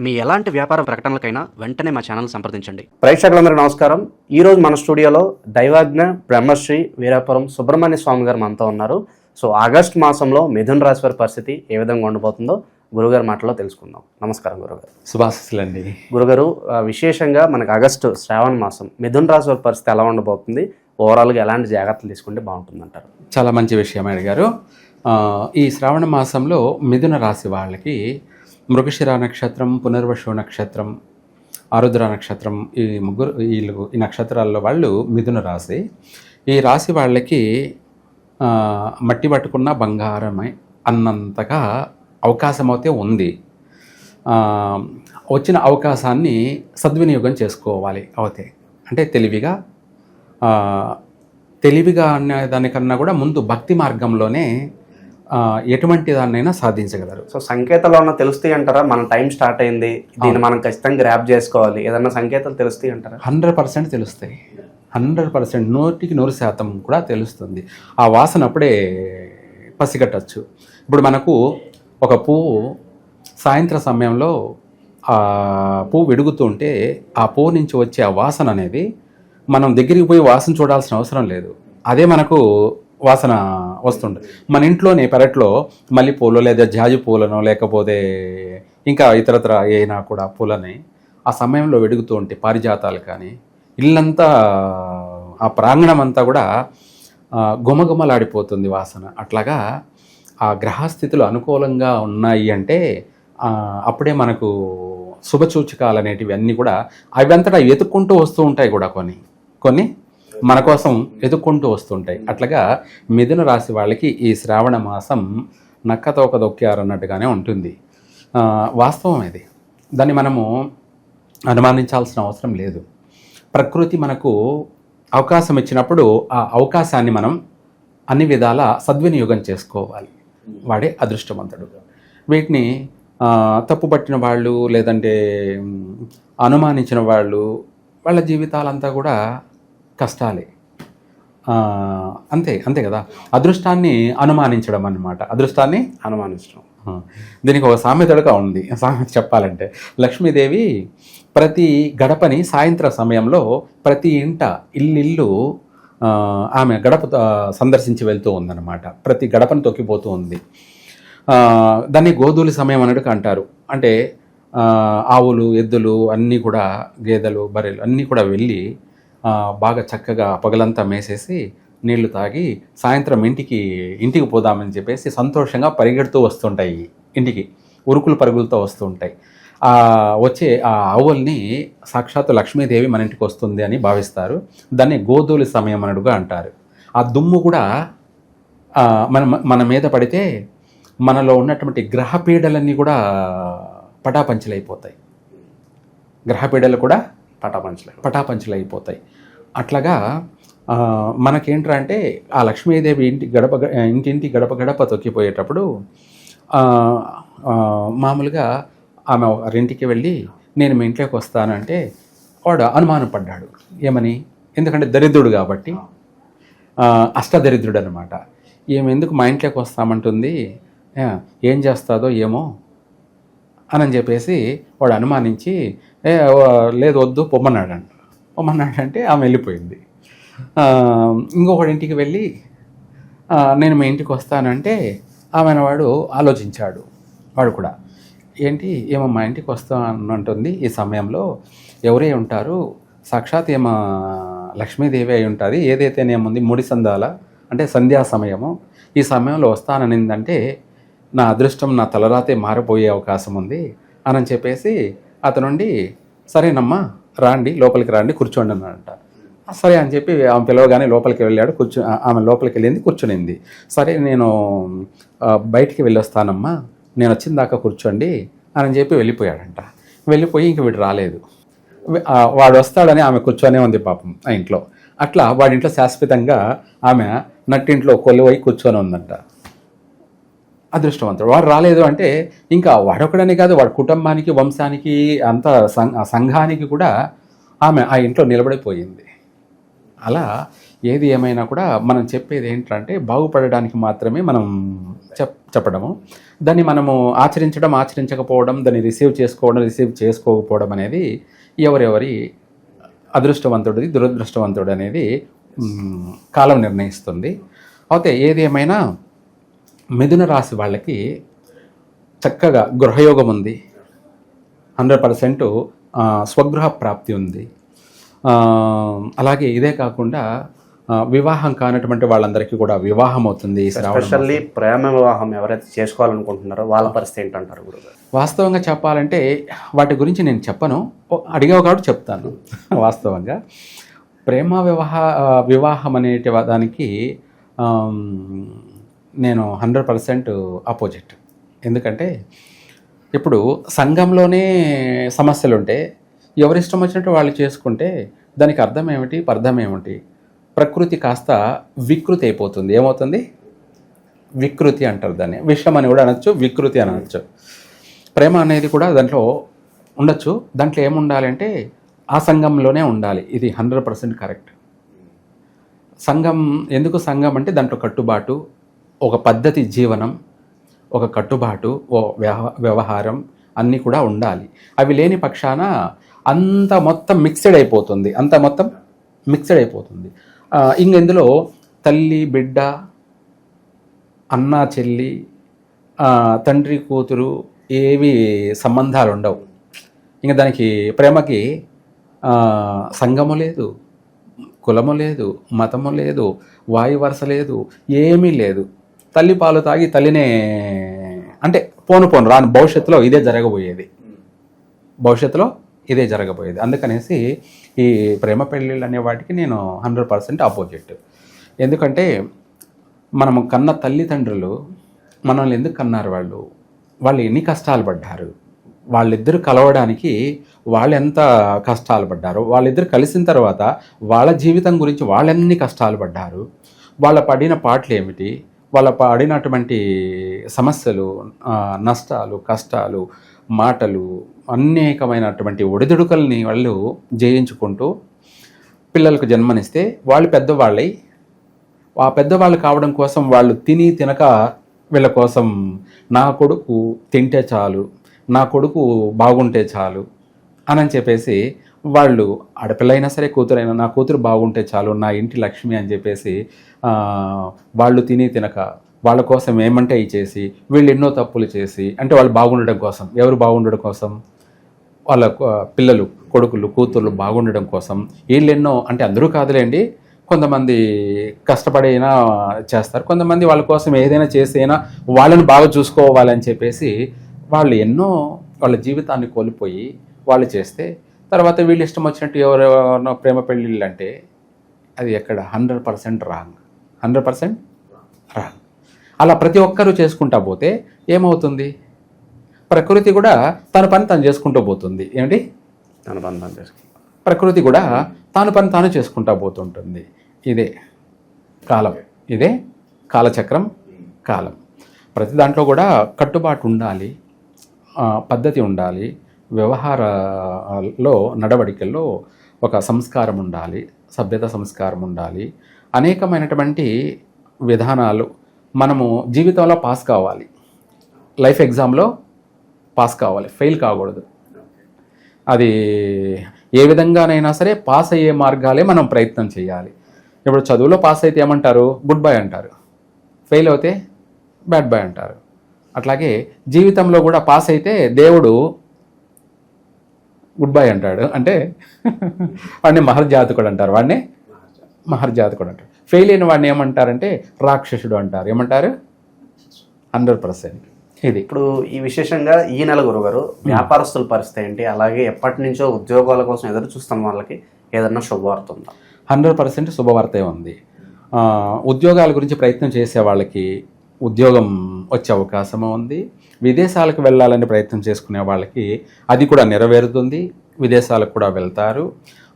మీ ఎలాంటి వ్యాపార ప్రకటనలకైనా వెంటనే మా ఛానల్ సంప్రదించండి. ప్రేక్షకులందరూ నమస్కారం. ఈ రోజు మన స్టూడియోలో దైవాజ్ఞ బ్రహ్మశ్రీ వీరాపురం సుబ్రహ్మణ్య స్వామి గారు మనతో ఉన్నారు. సో ఆగస్ట్ మాసంలో మిథున్ రాశి వారి పరిస్థితి ఏ విధంగా ఉండబోతుందో గురుగారి మాటలో తెలుసుకుందాం. నమస్కారం గురుగారు. శుభాశిస్సులండి. గురుగారు ఆ, విశేషంగా మనకు ఆగస్టు శ్రావణ మాసం మిథున్ రాశి వారి పరిస్థితి ఎలా ఉండబోతుంది? ఓవరాల్గా ఎలాంటి జాగ్రత్తలు తీసుకుంటే బాగుంటుందంటారు? చాలా మంచి విషయం అడిగారు. ఆ, ఈ శ్రావణ మాసంలో మిథున రాశి వాళ్ళకి మృగశిర నక్షత్రం పునర్వశు నక్షత్రం ఆరుద్ర నక్షత్రం ఈ ముగ్గురు వీళ్ళు ఈ నక్షత్రాల్లో వాళ్ళు మిథున రాశి. ఈ రాశి వాళ్ళకి మట్టి పట్టుకున్న బంగారమే అన్నంతగా అవకాశం అయితే ఉంది వచ్చిన అవకాశాన్ని సద్వినియోగం చేసుకోవాలి అవుతే. అంటే తెలివిగా తెలివిగా అనే దానికన్నా కూడా ముందు భక్తి మార్గంలోనే ఎటువంటి దాన్నైనా సాధించగలరు. సో సంకేతాలు ఏమన్నా తెలుస్తాయి అంటారా? మన టైం స్టార్ట్ అయింది దీన్ని మనం ఖచ్చితంగా గ్రాప్ చేసుకోవాలి. ఏదన్నా సంకేతాలు తెలుస్తాయి అంటారా? హండ్రెడ్ పర్సెంట్ తెలుస్తాయి. హండ్రెడ్ పర్సెంట్ నూటికి నూరు శాతం కూడా తెలుస్తుంది. ఆ వాసన అప్పుడే పసిగట్టచ్చు. ఇప్పుడు మనకు ఒక పువ్వు సాయంత్రం సమయంలో ఆ పువ్వు వెడుగుతుంటే ఆ పువ్వు నుంచి వచ్చే ఆ వాసన అనేది మనం దగ్గరికి పోయి వాసన చూడాల్సిన అవసరం లేదు. అదే మనకు వాసన వస్తుండే. మన ఇంట్లోనే పెరట్లో మల్లెపూలు లేదా జాజి పూలను లేకపోతే ఇంకా ఇతరత్ర అయినా కూడా పూలని ఆ సమయంలో వెడుగుతూ ఉంటే పారిజాతాలు కానీ ఇల్లంతా ఆ ప్రాంగణం అంతా కూడా గుమగుమలాడిపోతుంది వాసన. అట్లాగా ఆ గ్రహస్థితులు అనుకూలంగా ఉన్నాయి అంటే అప్పుడే మనకు శుభసూచకాలు అనేటివి అన్నీ కూడా అవంతటా వెతుక్కుంటూ వస్తూ ఉంటాయి కూడా కొన్ని. కొన్ని మన కోసం ఎదుక్కుంటూ వస్తుంటాయి. అట్లాగా మిథున రాశి వాళ్ళకి ఈ శ్రావణ మాసం నక్కతోక దొక్కారు అన్నట్టుగానే ఉంటుంది వాస్తవం ఇది. దాన్ని మనము అనుమానించాల్సిన అవసరం లేదు. ప్రకృతి మనకు అవకాశం ఇచ్చినప్పుడు ఆ అవకాశాన్ని మనం అన్ని విధాల సద్వినియోగం చేసుకోవాలి. వాడే అదృష్టవంతుడు. వీటిని తప్పుపట్టిన వాళ్ళు లేదంటే అనుమానించిన వాళ్ళు వాళ్ళ జీవితాలంతా కూడా కష్టాలే. అంతే అంతే కదా. అదృష్టాన్ని అనుమానించడం అన్నమాట. అదృష్టాన్ని అనుమానించడం. దీనికి ఒక సామెతడుగా ఉంది. సామెత చెప్పాలంటే లక్ష్మీదేవి ప్రతి గడపని సాయంత్రం సమయంలో ప్రతి ఇంట ఇల్లిల్లు ఆ, ఆమె గడప సందర్శించి వెళ్తూ ఉందన్నమాట. ప్రతి గడపను తొక్కిపోతూ ఉంది. దాన్ని గోధూలి సమయం అన్నట్టు అంటారు. అంటే ఆవులు ఎద్దులు అన్నీ కూడా గేదెలు బర్రెలు అన్నీ కూడా వెళ్ళి బాగా చక్కగా పగలంతా మేసేసి నీళ్ళు తాగి సాయంత్రం ఇంటికి ఇంటికి పోదామని చెప్పేసి సంతోషంగా పరిగెడుతూ వస్తుంటాయి. ఇంటికి ఉరుకులు పరుగులతో వస్తుంటాయి. ఆ వచ్చే ఆ ఆవుల్ని సాక్షాత్తు లక్ష్మీదేవి మన ఇంటికి వస్తుంది అని భావిస్తారు. దాన్ని గోధూలి సమయం అనడుగా అంటారు. ఆ దుమ్ము కూడా మన మన మీద పడితే మనలో ఉన్నటువంటి గ్రహపీడలన్నీ కూడా పటాపంచలైపోతాయి. గ్రహపీడలు కూడా పటాపంచలేదు పటాపంచలు అయిపోతాయి అట్లాగా మనకేంట్రా అంటే ఆ లక్ష్మీదేవి ఇంటి గడప ఇంటింటి గడప గడప తొక్కిపోయేటప్పుడు మామూలుగా ఆమె ఇంటికి వెళ్ళి నేను మీ ఇంట్లోకి వస్తానంటే వాడు అనుమానం పడ్డాడు ఏమని? ఎందుకంటే దరిద్రుడు కాబట్టి. అష్టదరిద్రుడు అనమాట ఏమి ఎందుకు మా ఇంట్లోకి వస్తామంటుంది? ఏం చేస్తాదో ఏమో అని చెప్పేసి వాడు అనుమానించి లేదు వద్దు పొమ్మన్నాడంట. పొమ్మన్నాడంటే ఆమె వెళ్ళిపోయింది. ఇంకొకటి ఇంటికి వెళ్ళి నేను మీ ఇంటికి వస్తానంటే ఆమె వాడు ఆలోచించాడు. వాడు కూడా ఏంటి ఏమో మా ఇంటికి వస్తా అంటుంది ఈ సమయంలో. ఎవరే ఉంటారు? సాక్షాత్ ఏమో లక్ష్మీదేవి అయి ఉంటుంది. ఏదైతేనేముంది ముడి సందాల అంటే సంధ్యా సమయము. ఈ సమయంలో వస్తాననిందంటే నా అదృష్టం నా తలరాతే మారిపోయే అవకాశం ఉంది అని చెప్పేసి అతనుండి సరేనమ్మా రాండి లోపలికి రాండి కూర్చోండి అన్నాడంట. సరే అని చెప్పి ఆమె పిలవగానే లోపలికి వెళ్ళాడు కూర్చో ఆమె లోపలికి వెళ్ళింది కూర్చునింది. సరే నేను బయటికి వెళ్ళొస్తానమ్మా నేను వచ్చిన దాకా కూర్చోండి అని చెప్పి వెళ్ళిపోయాడంట. వెళ్ళిపోయి ఇంక వీడు రాలేదు. వాడు వస్తాడని ఆమె కూర్చొనే ఉంది పాపం ఆ ఇంట్లో. అట్లా వాడింట్లో శాశ్వతంగా ఆమె నట్టింట్లో కొలువై కూర్చొని ఉందంట. అదృష్టవంతుడు. వాడు రాలేదు అంటే ఇంకా వాడొకడనే కాదు వాడి కుటుంబానికి వంశానికి అంత సంఘానికి కూడా ఆమె ఆ ఇంట్లో నిలబడిపోయింది. అలా ఏది ఏమైనా కూడా మనం చెప్పేది ఏంటంటే బాగుపడడానికి మాత్రమే మనం చెప్ చెప్పడము. దాన్ని మనము ఆచరించడం ఆచరించకపోవడం దాన్ని రిసీవ్ చేసుకోవడం రిసీవ్ చేసుకోకపోవడం అనేది ఎవరెవరి అదృష్టవంతుడిది దురదృష్టవంతుడు అనేది కాలం నిర్ణయిస్తుంది. అయితే ఏది ఏమైనా మిథున రాశి వాళ్ళకి చక్కగా గృహయోగం ఉంది. హండ్రెడ్ పర్సెంట్ స్వగృహ ప్రాప్తి ఉంది. అలాగే ఇదే కాకుండా వివాహం కానటువంటి వాళ్ళందరికీ కూడా వివాహం అవుతుంది. ఎస్పెషల్లీ ప్రేమ వివాహం ఎవరైతే చేసుకోవాలనుకుంటున్నారో వాళ్ళ పరిస్థితి ఏంటంటారు వాస్తవంగా చెప్పాలంటే వాటి గురించి నేను చెప్పను. ఓ, అడిగావు కాబట్టి చెప్తాను. వాస్తవంగా. ప్రేమ వివాహ వివాహం అనేటి దానికి నేను హండ్రెడ్ పర్సెంట్ ఆపోజిట్. ఎందుకంటే ఇప్పుడు సంఘంలోనే సమస్యలు ఉంటే ఎవరిష్టం వచ్చినట్టు వాళ్ళు చేసుకుంటే దానికి అర్థం ఏమిటి అర్థం ఏమిటి? ప్రకృతి కాస్త వికృతి అయిపోతుంది. ఏమవుతుంది? వికృతి అంటారు దాన్ని. విషం అని కూడా అనొచ్చు వికృతి అని అనొచ్చు. ప్రేమ అనేది కూడా దాంట్లో ఉండొచ్చు. దాంట్లో ఏముండాలంటే ఆ సంఘంలోనే ఉండాలి. ఇది హండ్రెడ్ పర్సెంట్ కరెక్ట్. సంఘం ఎందుకు సంఘం అంటే దాంట్లో కట్టుబాటు ఒక పద్ధతి జీవనం ఒక కట్టుబాటు ఓ వ్యవ వ్యవహారం అన్నీ కూడా ఉండాలి. అవి లేని పక్షాన అంత మొత్తం మిక్స్డ్ అయిపోతుంది. అంత మొత్తం మిక్స్డ్ అయిపోతుంది. ఆ, ఇంకెందులో తల్లి బిడ్డ అన్న చెల్లి తండ్రి కూతురు ఏవి సంబంధాలు ఉండవు. ఇంకా దానికి ప్రేమకి సంఘము లేదు కులము లేదు మతము లేదు వాయు వరుస లేదు ఏమీ లేదు. తల్లి పాలు తాగి తల్లినే అంటే పోను పోను రాను భవిష్యత్తులో ఇదే జరగబోయేది. భవిష్యత్తులో ఇదే జరగబోయేది. అందుకనేసి ఈ ప్రేమ పెళ్ళిళ్ళు అనే వాటికి నేను హండ్రెడ్ పర్సెంట్ ఆపోజిట్ ఎందుకంటే మనము కన్న తల్లిదండ్రులు మనల్ని ఎందుకు కన్నారు వాళ్ళు? వాళ్ళు ఎన్ని కష్టాలు పడ్డారు? వాళ్ళిద్దరు కలవడానికి వాళ్ళు ఎంత కష్టాలు పడ్డారు? వాళ్ళిద్దరు కలిసిన తర్వాత వాళ్ళ జీవితం గురించి వాళ్ళెన్ని కష్టాలు పడ్డారు? వాళ్ళ పడిన పాటలు ఏమిటి వాళ్ళ పడినటువంటి సమస్యలు నష్టాలు కష్టాలు మాటలు అనేకమైనటువంటి ఒడిదుడుకల్ని వాళ్ళు జయించుకుంటూ పిల్లలకు జన్మనిస్తే వాళ్ళు పెద్దవాళ్ళై ఆ పెద్దవాళ్ళు కావడం కోసం వాళ్ళు తిని తినక వీళ్ళ కోసం నా కొడుకు తింటే చాలు నా కొడుకు బాగుంటే చాలు అని చెప్పేసి వాళ్ళు ఆడపిల్లైనా సరే కూతురైనా నా కూతురు బాగుంటే చాలు నా ఇంటి లక్ష్మి అని చెప్పేసి వాళ్ళు తిని తినక వాళ్ళ కోసం ఏమంటే అవి చేసి వీళ్ళు ఎన్నో తప్పులు చేసి అంటే వాళ్ళు బాగుండడం కోసం. ఎవరు బాగుండడం కోసం? వాళ్ళ పిల్లలు కొడుకులు కూతుర్లు బాగుండడం కోసం. వీళ్ళు ఎన్నో అంటే అందరూ కాదులేండి. కొంతమంది కష్టపడైనా చేస్తారు. కొంతమంది వాళ్ళ కోసం ఏదైనా చేసైనా వాళ్ళని బాగా చూసుకోవాలని చెప్పేసి వాళ్ళు ఎన్నో వాళ్ళ జీవితాన్ని కోల్పోయి వాళ్ళు చేస్తే తర్వాత వీళ్ళు ఇష్టం వచ్చినట్టు ఎవరెవరినో ప్రేమ పెళ్ళిళ్ళు అంటే అది ఎక్కడ? Hundred percent wrong. Hundred percent wrong. అలా ప్రతి ఒక్కరూ చేసుకుంటా పోతే ఏమవుతుంది? ప్రకృతి కూడా తన పని తను చేసుకుంటూ పోతుంది. ఏమిటి? అనుబంధం చేసుకుంటాం. ప్రకృతి కూడా తాను పని తాను చేసుకుంటా పోతుంటుంది. ఇదే కాలం. ఇదే కాలచక్రం కాలం. ప్రతి దాంట్లో కూడా కట్టుబాటు ఉండాలి. పద్ధతి ఉండాలి. వ్యవహారాల్లో నడవడికల్లో ఒక సంస్కారం ఉండాలి సభ్యత సంస్కారం ఉండాలి. అనేకమైనటువంటి విధానాలు మనము జీవితంలో పాస్ కావాలి. లైఫ్ ఎగ్జామ్లో పాస్ కావాలి ఫెయిల్ కాకూడదు. అది ఏ విధంగానైనా సరే పాస్ అయ్యే మార్గాలే మనం ప్రయత్నం చేయాలి. ఇప్పుడు చదువులో పాస్ అయితే ఏమంటారు? గుడ్ బై అంటారు. ఫెయిల్ అవుతే బ్యాడ్ బై అంటారు. అట్లాగే జీవితంలో కూడా పాస్ అయితే దేవుడు గుడ్ బై అంటాడు. అంటే వాడిని మహర్జాతకుడు అంటారు. వాడిని మహర్జాతకుడు అంటారు. ఫెయిల్ అయిన వాడిని ఏమంటారంటే రాక్షసుడు అంటారు. ఏమంటారు? Hundred percent. ఇది. ఇప్పుడు ఈ విశేషంగా ఈ నెల గురుగారు వ్యాపారస్తుల పరిస్థితి ఏంటి? అలాగే ఎప్పటి నుంచో ఉద్యోగాల కోసం ఎదురు చూస్తున్న వాళ్ళకి ఏదన్నా శుభవార్త ఉందా? హండ్రెడ్ పర్సెంట్ శుభవార్తే ఉంది. ఆ, ఉద్యోగాల గురించి ప్రయత్నం చేసే వాళ్ళకి ఉద్యోగం వచ్చే అవకాశము ఉంది. విదేశాలకు వెళ్ళాలని ప్రయత్నం చేసుకునే వాళ్ళకి అది కూడా నెరవేరుతుంది విదేశాలకు కూడా వెళ్తారు.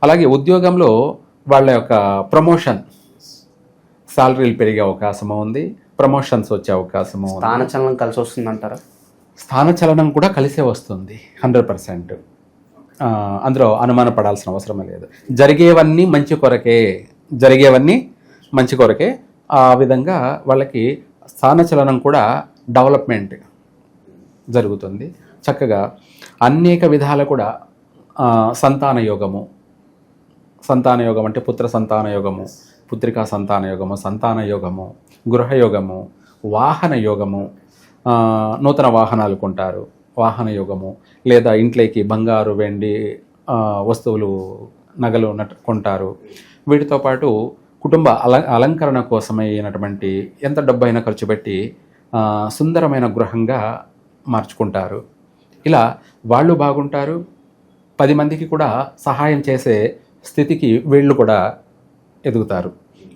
అలాగే ఉద్యోగంలో వాళ్ళ యొక్క ప్రమోషన్ సాలరీలు పెరిగే అవకాశము ఉంది ప్రమోషన్స్ వచ్చే అవకాశము స్థానచలనం కలిసి వస్తుందంటారా? స్థానచలనం కూడా కలిసే వస్తుంది హండ్రెడ్ పర్సెంట్. అందులో అనుమానపడాల్సిన అవసరమే లేదు. జరిగేవన్నీ మంచి కొరకే జరిగేవన్నీ మంచి కొరకే ఆ విధంగా వాళ్ళకి స్థానచలనం కూడా డెవలప్మెంట్ జరుగుతుంది. చక్కగా అనేక విధాల కూడా సంతాన యోగము. సంతాన యోగం అంటే పుత్ర సంతాన యోగము పుత్రికా సంతాన యోగము సంతాన యోగము గృహయోగము వాహన యోగము నూతన వాహనాలు కొంటారు. వాహన యోగము లేదా ఇంట్లోకి బంగారు వెండి వస్తువులు నగలు కొంటారు. వీటితో పాటు కుటుంబ అల అలంకరణ కోసమైనటువంటి ఎంత డబ్బు అయినా ఖర్చు పెట్టి సుందరమైన గృహంగా మార్చుకుంటారు. ఇలా వాళ్ళు బాగుంటారు పది మందికి కూడా సహాయం చేసే స్థితికి వీళ్ళు కూడా ఎదుగుతారు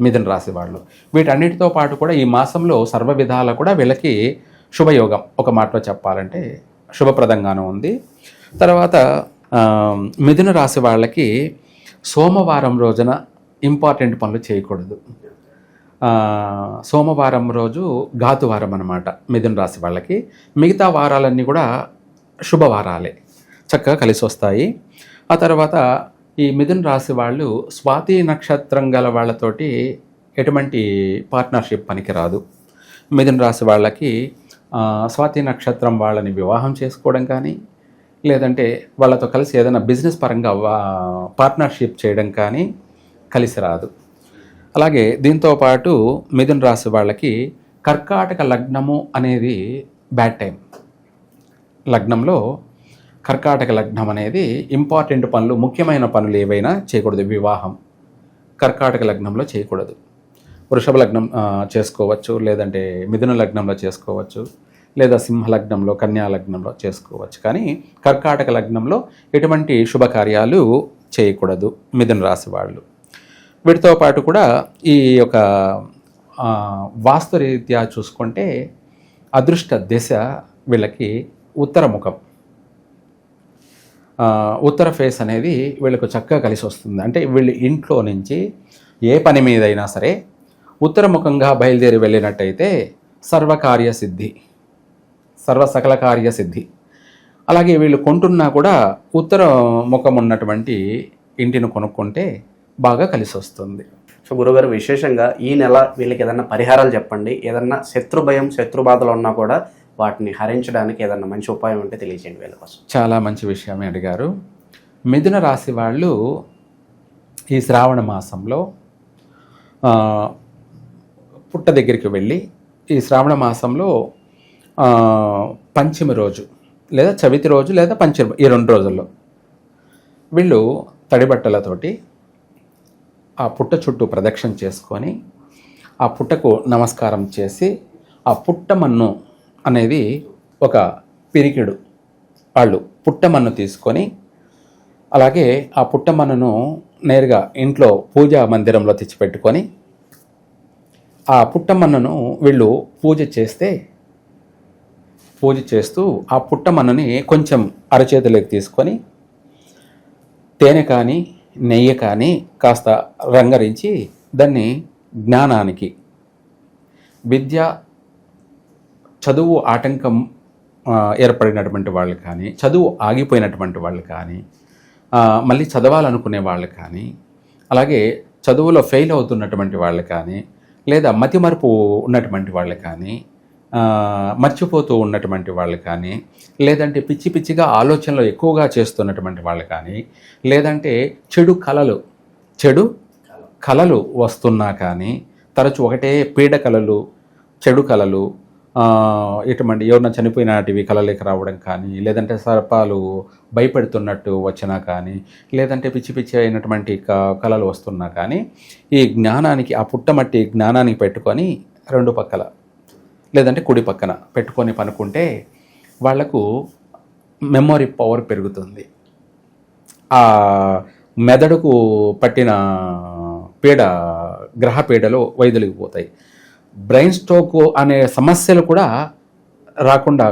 మిథున రాశి వాళ్ళు. వీటన్నిటితో పాటు కూడా ఈ మాసంలో సర్వ విధాల కూడా వీళ్ళకి శుభయోగం. ఒక మాటలో చెప్పాలంటే శుభప్రదంగానూ ఉంది. తర్వాత మిథున రాశి వాళ్ళకి సోమవారం రోజున ఇంపార్టెంట్ పనులు చేయకూడదు. సోమవారం రోజు ఘాతువారం అనమాట మిథున రాశి వాళ్ళకి. మిగతా వారాలన్నీ కూడా శుభవారాలే. చక్కగా కలిసి వస్తాయి. ఆ తర్వాత ఈ మిథున రాశి వాళ్ళు స్వాతి నక్షత్రం గల వాళ్ళతోటి ఎటువంటి పార్ట్నర్షిప్ పనికిరాదు. మిథున రాశి వాళ్ళకి స్వాతి నక్షత్రం వాళ్ళని వివాహం చేసుకోవడం కానీ లేదంటే వాళ్ళతో కలిసి ఏదైనా బిజినెస్ పరంగా వా- పార్ట్నర్షిప్ చేయడం కానీ కలిసి రాదు. అలాగే దీంతో పాటు మిథున్ రాశి వాళ్ళకి కర్కాటక లగ్నము అనేది బ్యాడ్ టైం. లగ్నంలో కర్కాటక లగ్నం అనేది ఇంపార్టెంట్ పనులు ముఖ్యమైన పనులు ఏవైనా చేయకూడదు వివాహం. కర్కాటక లగ్నంలో చేయకూడదు. వృషభ లగ్నం చేసుకోవచ్చు లేదంటే మిథున లగ్నంలో చేసుకోవచ్చు లేదా సింహ లగ్నంలో కన్యా లగ్నంలో చేసుకోవచ్చు. కానీ కర్కాటక లగ్నంలో ఎటువంటి శుభకార్యాలు చేయకూడదు మిథున రాశి వాళ్ళు. వీటితో పాటు కూడా ఈ యొక్క వాస్తురీత్యా చూసుకుంటే అదృష్ట దిశ వీళ్ళకి ఉత్తర ముఖం ఉత్తర ఫేస్ అనేది వీళ్ళకు చక్కగా కలిసి వస్తుంది. అంటే వీళ్ళు ఇంట్లో నుంచి ఏ పని మీదైనా సరే ఉత్తరముఖంగా బయలుదేరి వెళ్ళినట్టయితే సర్వకార్య సిద్ధి సర్వ సకల కార్య సిద్ధి. అలాగే వీళ్ళు కొంటున్నా కూడా ఉత్తర ముఖం ఉన్నటువంటి ఇంటిని కొనుక్కుంటే బాగా కలిసి వస్తుంది. సో గురుగారు విశేషంగా ఈ నెల వీళ్ళకి ఏదైనా పరిహారాలు చెప్పండి. ఏదన్నా శత్రు భయం శత్రు బాధలు ఉన్నా కూడా వాటిని హరించడానికి ఏదన్నా మంచి ఉపాయం ఉంటే తెలియజేయండి వీళ్ళ కోసం. చాలా మంచి విషయమే అడిగారు. మిథున రాశి వాళ్ళు ఈ శ్రావణ మాసంలో పుట్ట దగ్గరికి వెళ్ళి ఈ శ్రావణ మాసంలో పంచమి రోజు లేదా చవితి రోజు లేదా పంచమి ఈ రెండు రోజుల్లో వీళ్ళు తడి బట్టలతోటి ఆ పుట్ట చుట్టూ ప్రదక్షిణ చేసుకొని ఆ పుట్టకు నమస్కారం చేసి ఆ పుట్టమన్ను అనేది ఒక పిరికిడు. వాళ్ళు పుట్టమన్ను తీసుకొని అలాగే ఆ పుట్టమన్నును నేరుగా ఇంట్లో పూజా మందిరంలో తెచ్చిపెట్టుకొని ఆ పుట్టమన్నును వీళ్ళు పూజ చేస్తే పూజ చేస్తూ ఆ పుట్టమన్నని కొంచెం అరచేతిలోకి తీసుకొని తేనె కానీ నెయ్యి కానీ కాస్త రంగరించి దాన్ని జ్ఞానానికి. విద్య చదువు ఆటంకం ఏర్పడినటువంటి వాళ్ళు కానీ చదువు ఆగిపోయినటువంటి వాళ్ళు కానీ మళ్ళీ చదవాలనుకునే వాళ్ళు కానీ అలాగే చదువులో ఫెయిల్ అవుతున్నటువంటి వాళ్ళు కానీ లేదా మతిమరుపు ఉన్నటువంటి వాళ్ళు కానీ మర్చిపోతూ ఉన్నటువంటి వాళ్ళు కానీ లేదంటే పిచ్చి పిచ్చిగా ఆలోచనలు ఎక్కువగా చేస్తున్నటువంటి వాళ్ళు కానీ లేదంటే చెడు కళలు చెడు కళలు వస్తున్నా కానీ తరచు ఒకటే పీడ కళలు చెడు కళలు ఇటువంటి ఎవరన్నా చనిపోయినటివి కళలేక రావడం కానీ లేదంటే సర్పాలు భయపెడుతున్నట్టు వచ్చినా కానీ లేదంటే పిచ్చి పిచ్చి అయినటువంటి క- కళలు వస్తున్నా కానీ ఈ జ్ఞానానికి ఆ పుట్టమట్టి జ్ఞానానికి పెట్టుకొని రెండు పక్కల లేదంటే కుడి పక్కన పెట్టుకొని పనుకుంటే వాళ్ళకు మెమొరీ పవర్ పెరుగుతుంది. ఆ మెదడుకు పట్టిన పీడ గ్రహ పీడలు వైదొలిగిపోతాయి బ్రెయిన్ స్ట్రోక్ అనే సమస్యలు కూడా రాకుండా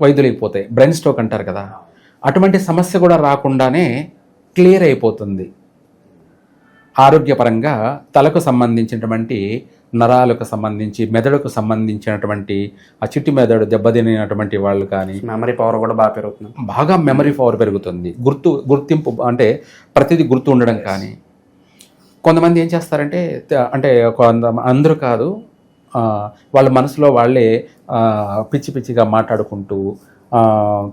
వైదొలిగిపోతాయి బ్రెయిన్ స్ట్రోక్ అంటారు కదా అటువంటి సమస్య కూడా రాకుండానే క్లియర్ అయిపోతుంది. ఆరోగ్యపరంగా తలకు సంబంధించినటువంటి నరాలకు సంబంధించి మెదడుకు సంబంధించినటువంటి ఆ చిట్టి మెదడు దెబ్బతినినటువంటి వాళ్ళు కానీ మెమరీ పవర్ కూడా బాగా పెరుగుతుంది. బాగా మెమరీ పవర్ పెరుగుతుంది. గుర్తు గుర్తింపు అంటే ప్రతిదీ గుర్తు ఉండడం కానీ. కొంతమంది ఏం చేస్తారంటే అంటే కొంత అందరూ కాదు వాళ్ళ మనసులో వాళ్ళే పిచ్చి పిచ్చిగా మాట్లాడుకుంటూ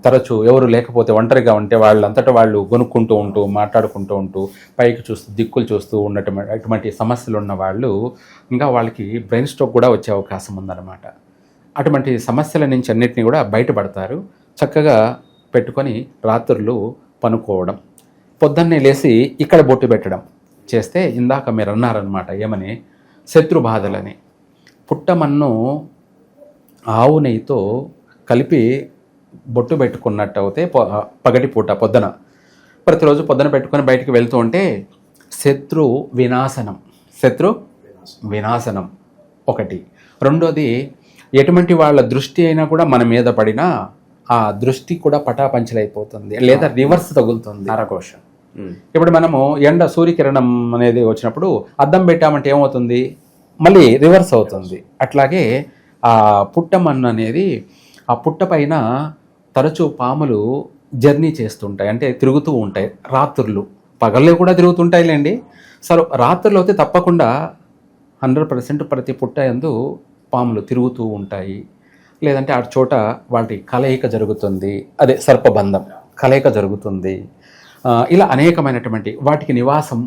తరచూ ఎవరు లేకపోతే ఒంటరిగా ఉంటే వాళ్ళంతటా వాళ్ళు కొనుక్కుంటూ ఉంటూ మాట్లాడుకుంటూ ఉంటూ పైకి చూస్తూ దిక్కులు చూస్తూ ఉన్నటువంటి అటువంటి సమస్యలు ఉన్న వాళ్ళు ఇంకా వాళ్ళకి బ్రెయిన్ స్ట్రోక్ కూడా వచ్చే అవకాశం ఉందన్నమాట. అటువంటి సమస్యల నుంచి అన్నిటినీ కూడా బయటపడతారు. చక్కగా పెట్టుకొని రాత్రులు పనుకోవడం. పొద్దున్నే లేచి ఇక్కడ బొట్టు పెట్టడం చేస్తే ఇందాక మీరు అన్నారనమాట ఏమని? శత్రు బాధలని. పుట్టమన్ను ఆవు నెయ్యితో కలిపి బొట్టు పెట్టుకున్నట్టు అయితే పొ- పగటి పూట పొద్దున. ప్రతిరోజు పొద్దున పెట్టుకొని బయటికి వెళ్తూ ఉంటే శత్రు వినాశనం. శత్రు వినాశనం ఒకటి. రెండోది ఎటువంటి వాళ్ళ దృష్టి అయినా కూడా మన మీద పడినా ఆ దృష్టి కూడా పటాపంచలైపోతుంది లేదా రివర్స్ తగులుతుంది. నరకోశ. ఇప్పుడు మనము ఎండ సూర్యకిరణం అనేది వచ్చినప్పుడు అద్దం పెట్టామంటే ఏమవుతుంది? మళ్ళీ రివర్స్ అవుతుంది. అట్లాగే ఆ పుట్టమన్ను అనేది ఆ పుట్ట పైన తరచూ పాములు జర్నీ చేస్తుంటాయి. అంటే తిరుగుతూ ఉంటాయి. రాత్రులు. పగల్లో కూడా తిరుగుతుంటాయిలేండి. సరే రాత్రులు అయితే తప్పకుండా హండ్రెడ్ పర్సెంట్ ప్రతి పుట్టయందు పాములు తిరుగుతూ ఉంటాయి. లేదంటే ఆ చోట వాటి కలయిక జరుగుతుంది. అదే సర్పబంధం. కలయిక జరుగుతుంది. ఇలా అనేకమైనటువంటి వాటికి నివాసం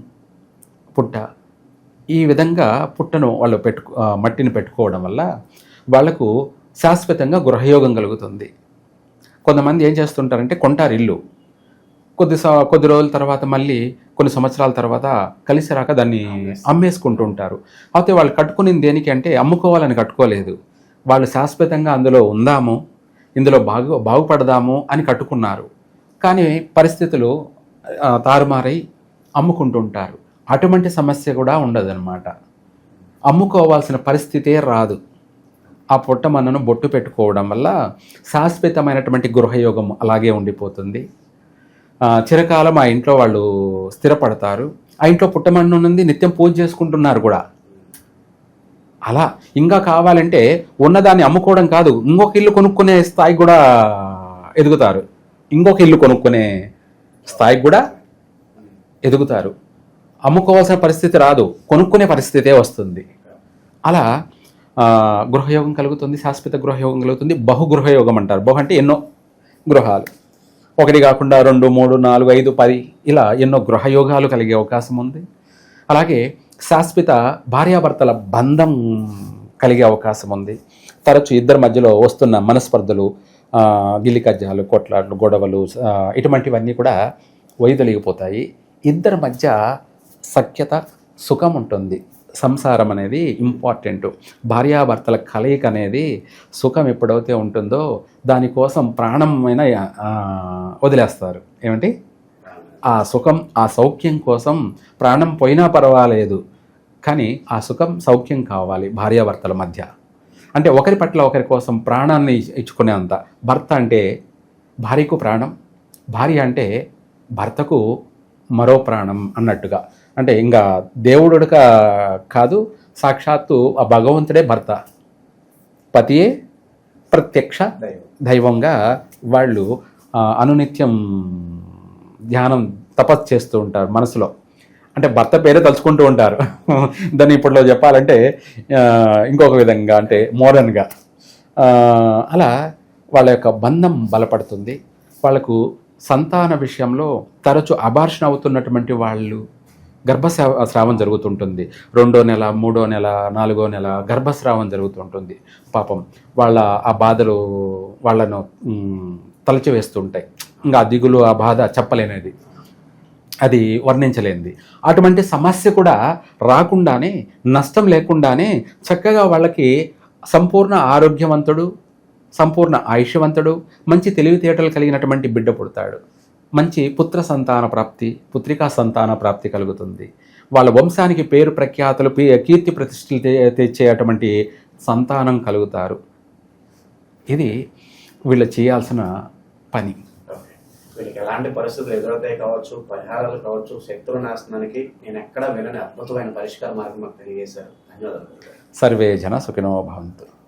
పుట్ట. ఈ విధంగా పుట్టను వాళ్ళు పెట్టు మట్టిని పెట్టుకోవడం వల్ల వాళ్ళకు శాశ్వతంగా గృహయోగం కలుగుతుంది. కొంతమంది ఏం చేస్తుంటారంటే కొంటారు ఇల్లు. కొద్ది కొద్ది రోజుల తర్వాత మళ్ళీ కొన్ని సంవత్సరాల తర్వాత కలిసి రాక దాన్ని అమ్మేసుకుంటూ ఉంటారు. అయితే వాళ్ళు కట్టుకునింది దేనికి అంటే అమ్ముకోవాలని కట్టుకోలేదు. వాళ్ళు శాశ్వతంగా అందులో ఉందాము ఇందులో బాగు బాగుపడదాము అని కట్టుకున్నారు. కానీ పరిస్థితులు తారుమారై అమ్ముకుంటుంటారు అటువంటి సమస్య కూడా ఉండదన్నమాట. అమ్ముకోవాల్సిన పరిస్థితే రాదు. ఆ పుట్టమన్నను బొట్టు పెట్టుకోవడం వల్ల శాశ్వతమైనటువంటి గృహయోగం అలాగే ఉండిపోతుంది. చిరకాలం ఆ ఇంట్లో వాళ్ళు స్థిరపడతారు. ఆ ఇంట్లో పుట్టమన్ను నుండి నిత్యం పూజ చేసుకుంటున్నారు కూడా. అలా ఇంకా కావాలంటే ఉన్నదాన్ని అమ్ముకోవడం కాదు ఇంకొక ఇల్లు కొనుక్కునే స్థాయికి కూడా ఎదుగుతారు. ఇంకొక ఇల్లు కొనుక్కునే స్థాయికి కూడా ఎదుగుతారు. అమ్ముకోవాల్సిన పరిస్థితి రాదు కొనుక్కునే పరిస్థితే వస్తుంది. అలా గృహయోగం కలుగుతుంది శాశ్వత గృహయోగం కలుగుతుంది బహుగృహయోగం అంటారు. బహు అంటే ఎన్నో గృహాలు. ఒకటి కాకుండా రెండు మూడు నాలుగు ఐదు పది ఇలా ఎన్నో గృహయోగాలు కలిగే అవకాశం ఉంది. అలాగే శాశ్వత భార్యాభర్తల బంధం కలిగే అవకాశం ఉంది. తరచు ఇద్దరి మధ్యలో వస్తున్న మనస్పర్ధలు గిల్లికజ్జాలు కొట్లాట్లు గొడవలు ఇటువంటివన్నీ కూడా వైదొలిగిపోతాయి ఇద్దరి మధ్య సఖ్యత సుఖం ఉంటుంది. సంసారం అనేది ఇంపార్టెంట్. భార్యాభర్తల కలయిక అనేది సుఖం ఎప్పుడైతే ఉంటుందో దానికోసం ప్రాణమైన వదిలేస్తారు. ఏమిటి ఆ సుఖం ఆ సౌఖ్యం కోసం ప్రాణం పోయినా పర్వాలేదు. కానీ ఆ సుఖం సౌఖ్యం కావాలి భార్యాభర్తల మధ్య. అంటే ఒకరి పట్ల ఒకరి కోసం ప్రాణాన్ని ఇచ్చుకునేంత భర్త అంటే భార్యకు ప్రాణం భార్య అంటే భర్తకు మరో ప్రాణం అన్నట్టుగా. అంటే ఇంకా దేవుడుక కాదు సాక్షాత్తు ఆ భగవంతుడే భర్త. పతియే ప్రత్యక్ష దైవంగా వాళ్ళు అనునిత్యం ధ్యానం తపస్సు చేస్తూ ఉంటారు మనసులో. అంటే భర్త పేరే తలుచుకుంటూ ఉంటారు. దాన్ని ఇప్పట్లో చెప్పాలంటే ఇంకొక విధంగా అంటే మోడర్న్గా. అలా వాళ్ళ యొక్క బంధం బలపడుతుంది. వాళ్ళకు సంతాన విషయంలో తరచు అబార్షన్ అవుతున్నటువంటి వాళ్ళు గర్భస్రావ స్రావం జరుగుతుంటుంది. రెండో నెల మూడో నెల నాలుగో నెల గర్భస్రావం జరుగుతుంటుంది. పాపం వాళ్ళ ఆ బాధలు వాళ్ళను తలచివేస్తుంటాయి. ఇంకా ఆ దిగులు ఆ బాధ చెప్పలేనిది. అది వర్ణించలేనిది. అటువంటి సమస్య కూడా రాకుండానే నష్టం లేకుండానే చక్కగా వాళ్ళకి సంపూర్ణ ఆరోగ్యవంతుడు సంపూర్ణ ఆయుష్యవంతుడు మంచి తెలివితేటలు కలిగినటువంటి బిడ్డ పుడతాడు. మంచి పుత్ర సంతాన ప్రాప్తి పుత్రికా సంతాన ప్రాప్తి కలుగుతుంది. వాళ్ళ వంశానికి పేరు ప్రఖ్యాతులు కీర్తి ప్రతిష్టలు తె- తెచ్చేటువంటి సంతానం కలుగుతారు. ఇది వీళ్ళు చేయాల్సిన పని. వీళ్ళకి ఎలాంటి పరిస్థితులు ఎదురవుతాయి కావచ్చు పరిహారాలు కావచ్చు శత్రు నాశనానికి నేను ఎక్కడా వినని అద్భుతమైన పరిష్కార మార్గం మాకు తెలియజేశారు. ధన్యవాదాలు. సర్వే జన సుఖినో భవంతు.